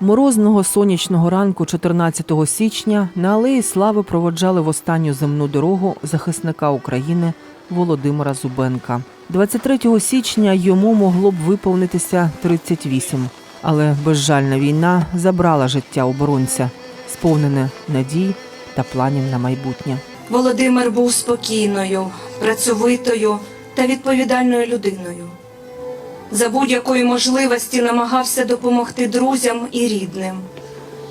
Морозного сонячного ранку 14 січня на алеї Слави проводжали в останню земну дорогу захисника України Володимира Зубенка. 23 січня йому могло б виповнитися 38, але безжальна війна забрала життя оборонця, сповнене надій та планів на майбутнє. Володимир був спокійною, працьовитою та відповідальною людиною. За будь-якої можливості намагався допомогти друзям і рідним.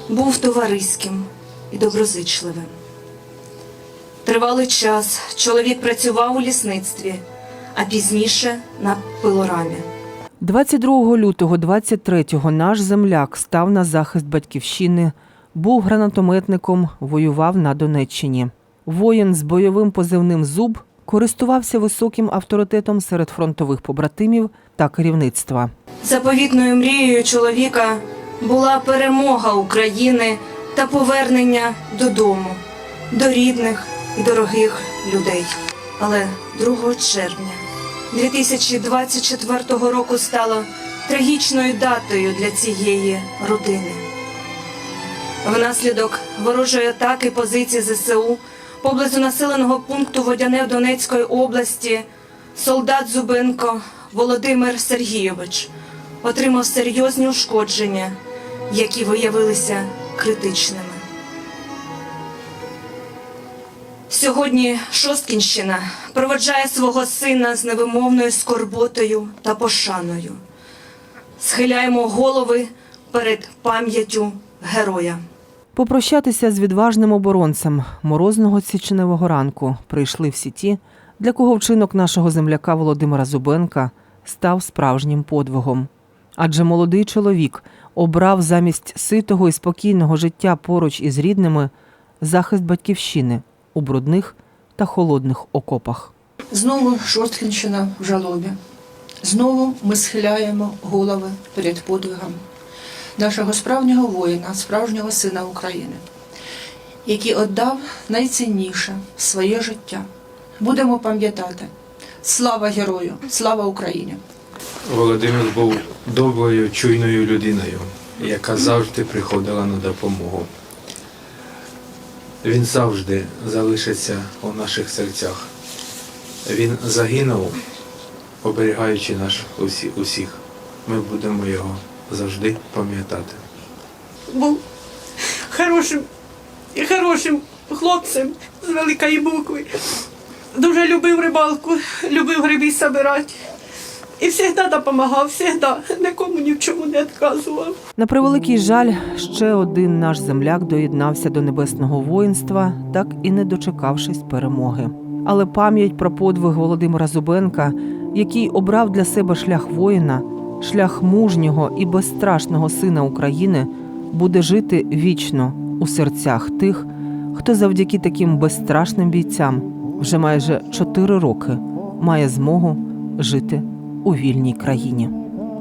Був товариським і доброзичливим. Тривалий час чоловік працював у лісництві, а пізніше на пилорамі. 22 лютого 23-го наш земляк став на захист батьківщини, був гранатометником, воював на Донеччині. Воїн з бойовим позивним Зуб користувався високим авторитетом серед фронтових побратимів та керівництва. Заповітною мрією чоловіка була перемога України та повернення додому, до рідних і дорогих людей. Але 2 червня 2024 року стало трагічною датою для цієї родини. Внаслідок ворожої атаки позиції ЗСУ поблизу населеного пункту Водяне Донецької області солдат Зубенко Володимир Сергійович отримав серйозні ушкодження, які виявилися критичними. Сьогодні Шосткінщина проведжає свого сина з невимовною скорботою та пошаною. Схиляємо голови перед пам'яттю героя. Попрощатися з відважним оборонцем морозного січневого ранку прийшли всі ті, для кого вчинок нашого земляка Володимира Зубенка став справжнім подвигом. Адже молодий чоловік обрав замість ситого і спокійного життя поруч із рідними захист батьківщини у брудних та холодних окопах. Знову Шосткінщина в жалобі. Знову ми схиляємо голови перед подвигом нашого справжнього воїна, справжнього сина України, який віддав найцінніше своє життя. Будемо пам'ятати. Слава герою! Слава Україні! Володимир був доброю, чуйною людиною, яка завжди приходила на допомогу. Він завжди залишиться у наших серцях. Він загинув, оберігаючи нас усі, усіх. Ми будемо його завжди пам'ятати. був хорошим і хорошим хлопцем з великої букви. Дуже любив рибалку, любив гриби збирати. І завжди допомагав, завжди нікому ні в чому не відказував. На превеликий жаль, ще один наш земляк доєднався до небесного воїнства, так і не дочекавшись перемоги. Але пам'ять про подвиг Володимира Зубенка, який обрав для себе шлях воїна, шлях мужнього і безстрашного сина України, буде жити вічно у серцях тих, хто завдяки таким безстрашним бійцям вже майже чотири роки має змогу жити у вільній країні.